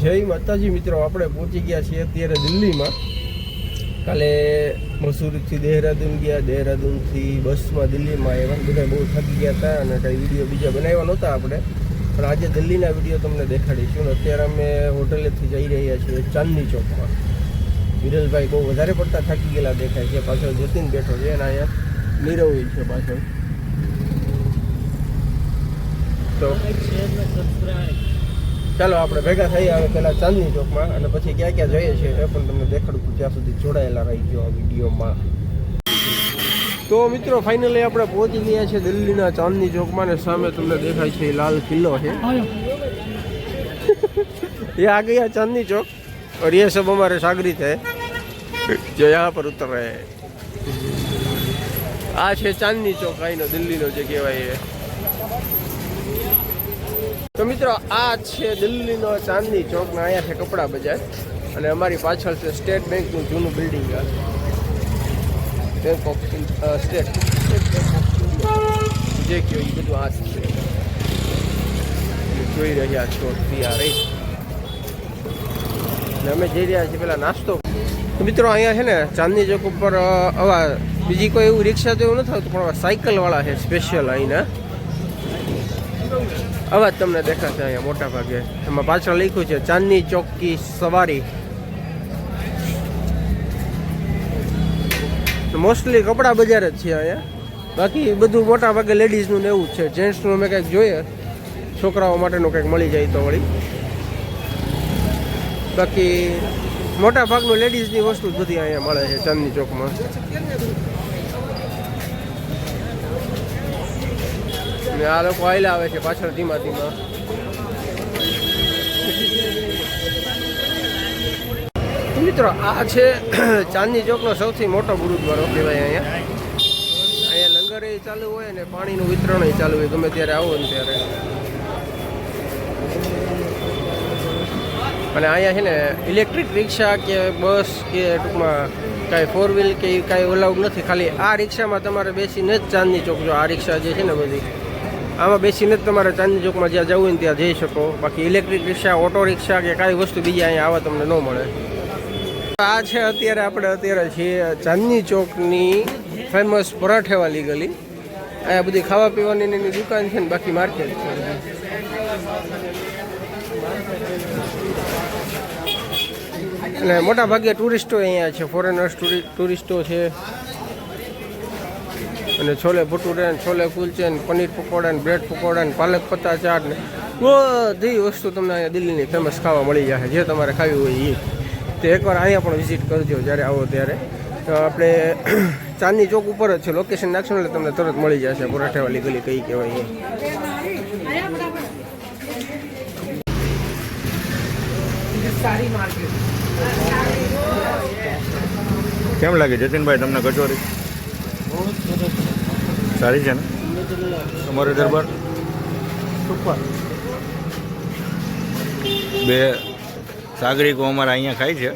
જય માતાજી મિત્રો, આપણે પહોંચી ગયા છીએ અત્યારે દિલ્હીમાં. કાલે મસૂરીથી દેહરાદૂન ગયા, દેહરાદૂનથી બસમાં દિલ્હીમાં એવા બધા બહુ થકી ગયા હતા અને કંઈ વીડિયો બીજા બનાવ્યા નહોતા આપણે. પણ આજે દિલ્હીના વીડિયો તમને દેખાડીશું અત્યારે અમે હોટલેથી જઈ રહ્યા છીએ ચાંદની ચોકમાં. વિરલભાઈ બહુ વધારે પડતા થાકી ગયેલા દેખાય છે. પાછળ જતીન બેઠો છે અને અહીંયા નીરવ છે પાછળ. તો ચાલો આપણે ભેગા થઈ હવે પેલા ચાંદની ચોકમાં અને પછી ક્યાં ક્યાં જઈએ છીએ એ પણ તમને દેખાડું છું ત્યાં સુધી જોડાયેલા રહી ગયો આ વિડીયોમાં તો મિત્રો ફાઇનલી આપણે પહોંચી ગયા છે દિલ્હીના ચાંદની ચોકમાં ને સામે તમને દેખાય છે એ લાલ કિલ્લો છે ये आ गया चांदनी चौक और ये सब हमारे सागरित है जो यहाँ पर उतर रहे हैं આ છે ચાંદની ચોક આઈનો દિલ્હીનો જે કહેવાય એ તો મિત્રો, આ છે દિલ્હીનો ચાંદની ચોક ને અહીંયા છે કપડા બજાર. અને અમારી પાછળ છે સ્ટેટ બેંકનું જૂનું બિલ્ડિંગ બેંક ઓફ સ્ટેટ. જે કયો એ બધું આ છે. જોઈ રહ્યા છો ત્યારે રહી અમે જઈ રહ્યા છીએ પેલા નાસ્તો. મિત્રો, અહીંયા છે ને ચાંદની ચોક ઉપર આવા બીજી કોઈ એવું રિક્ષા તો એવું નથી આવતું, પણ સાયકલવાળા છે સ્પેશિયલ અહીંના અવાજ તમને દેખાશે અહીંયા મોટા ભાગે એમાં પાછળ લખ્યું છે, ચાંદની ચોકી સવારી. મોસ્ટલી કપડાં બજાર જ છે અહીંયા. બાકી બધું મોટા ભાગે લેડીઝનું ને એવું જ છે. જેન્ટ્સનું અમે કંઈક જોઈએ. છોકરાઓ માટેનું કંઈક મળી જાય તો વળી. બાકી મોટા ભાગનું લેડીઝની વસ્તુ જ બધી અહીંયા મળે છે ચાંદની ચોકમાં. ને આ લોકો આયલા આવે છે પાછળ ધીમા ધીમા. મિત્રો, આ છે ચાંદની ચોકનો સૌથી મોટો ગુરુદ્વારો કહેવાય અહીંયા. અહીંયા લંગર એ ચાલુ હોય અને પાણીનું વિતરણ એ ચાલુ હોય. ગમે ત્યારે આવો ને ત્યારે. અને અહીંયા છે ને ઇલેક્ટ્રિક રિક્ષા કે બસ કે ટૂંકમાં કાંઈ ફોર વ્હીલ કે કાંઈ ઓલાઉડ નથી. ખાલી આ રિક્ષામાં તમારે બેસીને જ ચાંદની ચોક જો આ રિક્ષા જે છે ને બધી. આમાં બેસીને જ તમારે ચાંદની ચોકમાં જ્યાં જવું હોય ત્યાં જઈ શકો. બાકી ઇલેક્ટ્રિક રિક્ષા ઓટો રિક્ષા કે કાંઈ વસ્તુ બીજી અહીંયા આવા તમને ન મળે. આ છે અત્યારે આપણે અત્યારે છીએ ચાંદની ચોકની ફેમસ પરાઠેવાલી ગલી અહીંયા બધી ખાવા પીવાની એની દુકાન છે ને બાકી માર્કેટ છે અને મોટા ભાગે ટુરિસ્ટો અહીંયા છે ફોરેનર્સ ટુરિસ્ટો છે. અને છોલે ભટુરે ને છોલે કુલચે ને પનીર પકોડા ને બ્રેડ પકોડા ને પાલક પત્તા ચાટ ને બધી વસ્તુ તમને અહીંયા દિલ્હીની ફેમસ ખાવા મળી જશે જે તમારે ખાવી હોય એ તે એકવાર અહીંયા પણ વિઝિટ કરજો જ્યારે આવો ત્યારે. તો આપણે ચાંદની ચોક ઉપર જ છે. લોકેશન નાખશો એટલે તમને તરત મળી જશે. પરાઠાવાલી ગલી કઈ કહેવાય એ. કેમ લાગે? જતીનભાઈ તમને કચોરી સારી છે ને? તમારો દરબાર? બે સાગરીકો અમારા અહીંયા ખાય છે.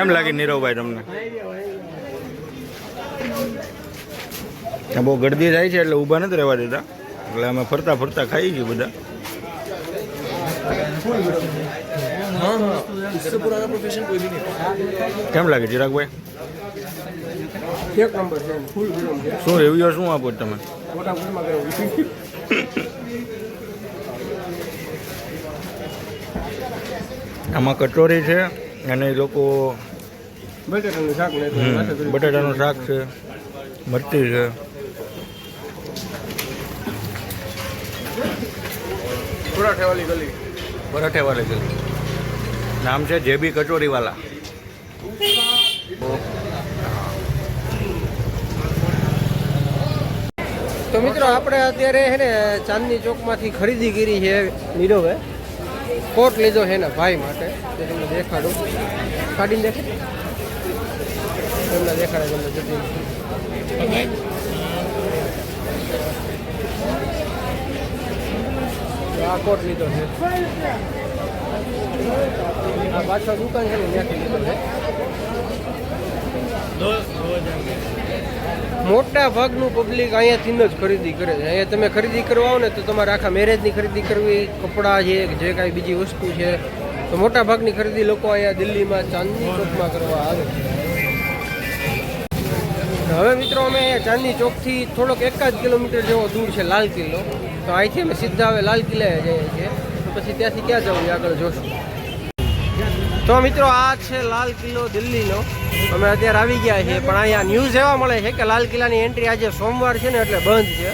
એમ લાગે નીરવભાઈ તમને? બહુ ગરદી થાય છે એટલે ઊભા નથી રહેવા દેતા. એટલે અમે ફરતા ફરતા ખાઈ છીએ બધા. કેમ લાગે ચિરાગભાઈ એક નંબર છે ફૂલ ફિલ્મ છે શું રિવ્યુ શું આપો છો તમે? મોટા ફૂલમાં ગરમ આમાં કચોરી છે અને એ લોકો બટેટાનું શાક ને બટાટાનું શાક છે મરચી છે. પરાઠાવાલી ગલી. પરાઠેવાલે છે નામ છે જેબી કચોરીવાલા. તો મિત્રો આપણે અત્યારે છે ને ચાંદની ચોકમાંથી ખરીદી કરી છે નીરવે. કોટ લીધો છે ને ભાઈ માટે તે તમને દેખાડું. કાઢીને દેખે. તમને દેખાડે તમને જતી આ કોટ લીધો છે. પાછળ દુકાન છે ને, ત્યાંથી લીધો મોટા ભાગનું પબ્લિક અહીંયાથી જ ખરીદી કરે છે. અહીંયા તમે ખરીદી કરવા આવો ને, તો તમારે આખા મેરેજની ખરીદી કરવી, કપડાં છે, જે કાંઈ બીજી વસ્તુ છે. તો મોટા ભાગની ખરીદી લોકો અહીંયા દિલ્હીમાં, ચાંદની ચોકમાં કરવા આવે હવે મિત્રો અમે ચાંદની ચોકથી થોડોક એકાદ કિલોમીટર જેવો દૂર છે લાલ કિલ્લો. તો અહીંથી અમે સીધા હવે લાલ કિલ્લાએ જઈએ છીએ. તો પછી ત્યાંથી ક્યાં જવું આગળ જોશું. તો મિત્રો, આ છે લાલ કિલ્લો દિલ્હીનો. અમે અત્યારે આવી ગયા છીએ, પણ અહીંયા ન્યૂઝ એવા મળે છે કે લાલ કિલ્લાની એન્ટ્રી આજે સોમવાર છે ને, એટલે બંધ છે.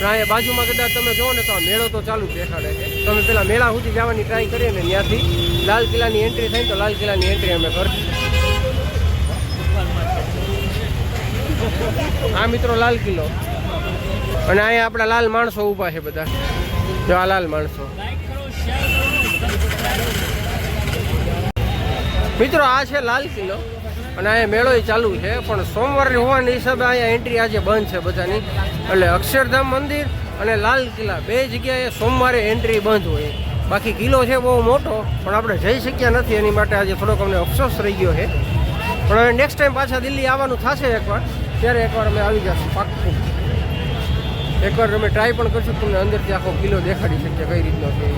પણ અહીંયા બાજુમાં કદાચ તમે જુઓ ને તો આ મેળો તો ચાલુ દેખાડે છે. તો અમે પેલા મેળા સુધી જવાની ટ્રાય કરીએ ને ત્યાંથી. લાલ કિલ્લાની એન્ટ્રી થાય તો લાલ કિલ્લાની એન્ટ્રી અમે કરશું. આ મિત્રો લાલ કિલ્લો. અને અહીંયા આપણા લાલ માણસો ઊભા છે બધા. જો આ લાલ માણસો. મિત્રો, આ છે લાલ કિલ્લો. અને અહીંયા મેળો ચાલુ છે, પણ સોમવારે હોવાના હિસાબે અહીંયા એન્ટ્રી આજે બંધ છે બધાની. એટલે અક્ષરધામ મંદિર અને લાલ કિલ્લા, બે જગ્યાએ સોમવારે એન્ટ્રી બંધ હોય. બાકી કિલ્લો છે બહુ મોટો, પણ આપણે જઈ શક્યા નથી, એની માટે આજે થોડોક અમને અફસોસ રહી ગયો છે. પણ હવે નેક્સ્ટ ટાઈમ પાછા દિલ્હી આવવાનું થશે એકવાર, ત્યારે એકવાર અમે આવી જશું પાકું એકવાર અમે ટ્રાય પણ કરશું તમને અંદરથી આખો કિલ્લો દેખાડી શકીએ, કઈ રીતનો છે.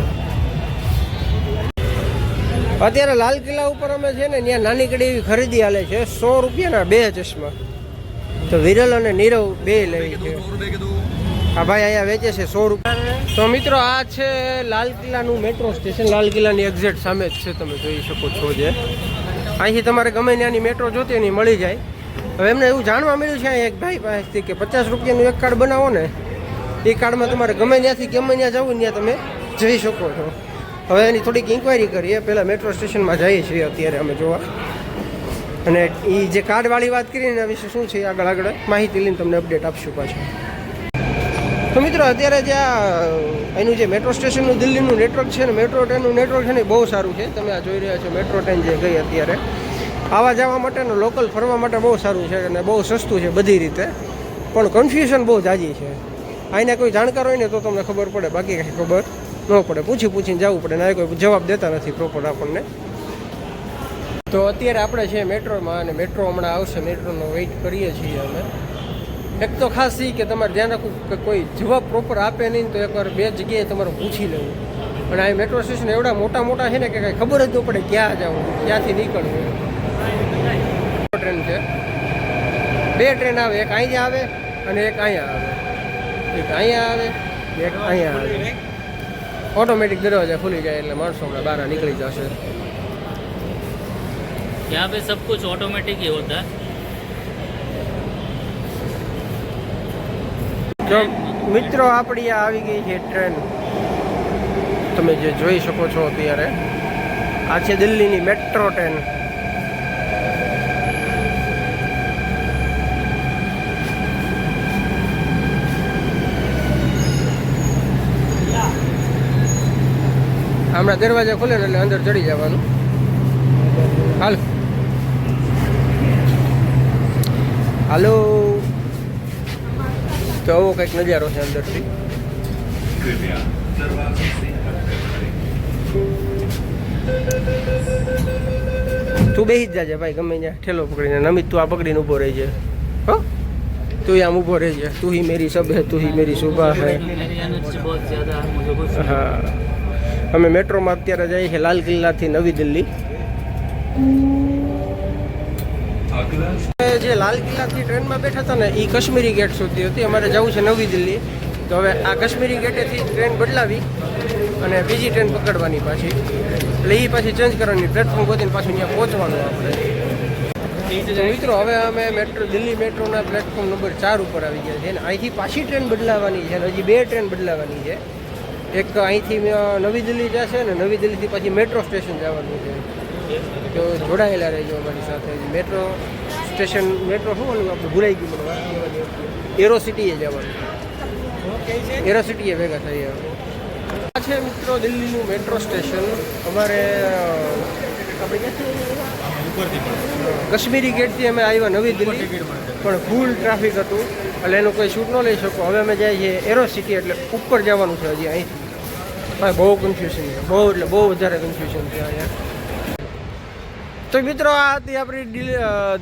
અત્યારે લાલ કિલ્લા ઉપર અમે છે ને ત્યાં નાનીકડી એવી ખરીદી હાલે છે. સો રૂપિયાના બે ચશ્મા. તો વિરલ અને નીરવ બે લઈ છે. હા ભાઈ અહીંયા વેચે છે સો રૂપિયા. તો મિત્રો આ છે લાલ કિલ્લાનું મેટ્રો સ્ટેશન લાલ કિલ્લાની એક્ઝેક્ટ સામે જ છે તમે જોઈ શકો છો જે. અહીંથી તમારે ગમે ત્યાંની મેટ્રો જોતી એની મળી જાય. હવે એમને એવું જાણવા મળ્યું છે એક ભાઈ પાસેથી કે પચાસ રૂપિયાનું એક કાર્ડ બનાવો ને એ કાર્ડમાં તમારે ગમે ત્યાંથી ગમે ત્યાં જવું ત્યાં તમે જઈ શકો છો. હવે એની થોડીક ઇન્ક્વાયરી કરીએ. પહેલાં મેટ્રો સ્ટેશનમાં જઈએ છીએ અત્યારે અમે જોવા. અને એ જે કાર્ડવાળી વાત કરીને એના વિશે શું છે આગળ આગળ માહિતી લઈને તમને અપડેટ આપશું પાછું. તો મિત્રો, અત્યારે જે આ, એનું જે મેટ્રો સ્ટેશનનું દિલ્હીનું નેટવર્ક છે ને મેટ્રો ટ્રેનનું નેટવર્ક છે ને બહુ સારું છે. તમે આ જોઈ રહ્યા છો મેટ્રો ટ્રેન જે ગઈ અત્યારે. આવા જવા માટેનું લોકલ ફરવા માટે બહુ સારું છે અને બહુ સસ્તું છે બધી રીતે. પણ કન્ફ્યુઝન બહુ જાજી છે. આઈને કોઈ જાણકાર હોય ને તો તમને ખબર પડે. બાકી કંઈ ખબર ન પડે. પૂછી પૂછીને જવું પડે. ના કોઈ જવાબ દેતા નથી પ્રોપર આપણને. તો અત્યારે આપણે છે મેટ્રોમાં અને મેટ્રો હમણાં આવશે. મેટ્રોનો વેઇટ કરીએ છીએ અમે. એક તો ખાસ એ કે તમારે ધ્યાન રાખવું કે કોઈ જવાબ પ્રોપર આપે નહીં તો એકવાર બે જગ્યાએ તમારે પૂછી લેવું. અને આ મેટ્રો સ્ટેશન એવડા મોટા મોટા છે ને કે કાંઈ ખબર જ ન પડે ક્યાં જવું, ક્યાંથી નીકળવું. ટ્રેન છે. બે ટ્રેન આવે. એક અહીંયા આવે અને એક અહીંયા આવે. એક અહીંયા આવે, એક અહીંયા આવે. ઓટોમેટિક દરવાજા ખુલી જાય એટલે માણસો હમણાં બહાર નીકળી જશે यहाँ पे सब कुछ ऑटोमेटिक ही होता है જો મિત્રો આપણી આ આવી ગઈ છે ટ્રેન તમે જે જોઈ શકો છો અત્યારે આ છે દિલ્હીની મેટ્રો ટ્રેન હમણાં દરવાજા ખુલે ને એટલે અંદર ચડી જવાનું હાલ હાલો તો આવો કંઈક નજારો છે અંદરથી તું બેસી જ જાજે ભાઈ ગમે ત્યાં ઠેલો પકડીને નમિત તું આ પકડીને ઊભો રહી છે હો તું આમ ઊભો રહી છે તું ही मेरी सब है તું ही मेरी सुबह है मेरी एनर्जी बहुत ज़्यादा है मुझे कुछ હા અમે મેટ્રોમાં અત્યારે જઈએ છીએ લાલ કિલ્લાથી નવી દિલ્હી. જે લાલ કિલ્લાથી ટ્રેનમાં બેઠા હતા ને એ કાશ્મીરી ગેટ સુધી હતી. અમારે જવું છે નવી દિલ્હી. તો હવે આ કાશ્મીરી ગેટેથી ટ્રેન બદલાવી અને બીજી ટ્રેન પકડવાની પાછી. એટલે એ પાછી ચેન્જ કરવાની પ્લેટફોર્મ ગોતીને પાછું ત્યાં પહોંચવાનું આપણે. મિત્રો, હવે અમે મેટ્રો, દિલ્હી મેટ્રોના પ્લેટફોર્મ નંબર ચાર ઉપર આવી ગયા છે. અને અહીંથી પાછી ટ્રેન બદલાવાની છે હજી બે ટ્રેન બદલાવાની છે. એક અહીંથી નવી દિલ્હી જશે ને નવી દિલ્હીથી પછી મેટ્રો સ્ટેશન જવાનું છે. તો જોડાયેલા રહેજો અમારી સાથે. મેટ્રો સ્ટેશન, મેટ્રો શું ઓલું આપણે ભૂલાઈ ગયું મને વાત એરો સિટીએ જવાનું. એરો સિટીએ ભેગા થઈ. આ છે મિત્રો દિલ્હીનું મેટ્રો સ્ટેશન. અમારે આપણે કાશ્મીરી ગેટથી અમે આવ્યા નવી દિલ્હી. પણ ફૂલ ટ્રાફિક હતું. એટલે એનું કોઈ શૂટ ન લઈ શકો. હવે અમે જઈએ છીએ એરો સિટી, એટલે ઉપર જવાનું છે હજી અહીંથી. ભાઈ, બહુ કન્ફ્યુઝન છે. બહુ એટલે બહુ વધારે કન્ફ્યુઝન છે અહીંયા. તો મિત્રો, આ હતી આપણી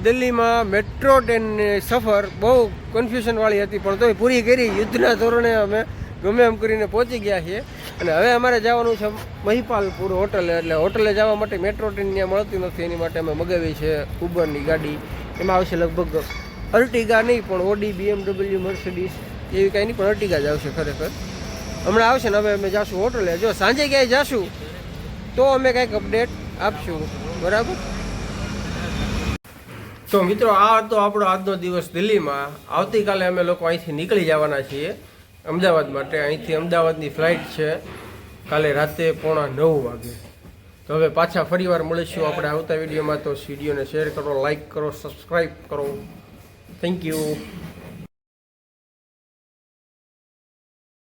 દિલ્હીમાં મેટ્રો ટ્રેનની સફર. બહુ કન્ફ્યુઝનવાળી હતી, પણ તોય પૂરી કરી. યુદ્ધના ધોરણે અમે ગમે એમ કરીને પહોંચી ગયા છીએ. અને હવે અમારે જવાનું છે મહિપાલપુર હોટલે. એટલે હોટલે જવા માટે મેટ્રો ટ્રેન ત્યાં મળતી નથી. એની માટે અમે મગાવી છે ઉબરની ગાડી. એમાં આવશે લગભગ અર્ટિગા નહીં, પણ ઓડી, બીએમડબલ્યુ, મર્સિડીઝ, એવી કાંઈ નહીં, પણ અર્ટિગા જ આવશે ખરેખર. હમણાં આવશે ને હવે અમે જાશું હોટલે. જો સાંજે ક્યાંય જાશું, તો અમે કંઈક અપડેટ આપશું. બરાબર? તો મિત્રો, આ હતો આપણો આજનો દિવસ દિલ્હીમાં. આવતીકાલે અમે લોકો અહીંથી નીકળી જવાના છીએ. અમદાવાદ માટે. અહીંથી અમદાવાદની ફ્લાઇટ છે. કાલે રાતે પોણા નવ વાગે. તો હવે પાછા ફરીવાર મળીશું આપણે આવતા વિડીયોમાં. તો વિડીયોને શેર કરો લાઇક કરો સબસ્ક્રાઈબ કરો. Thank you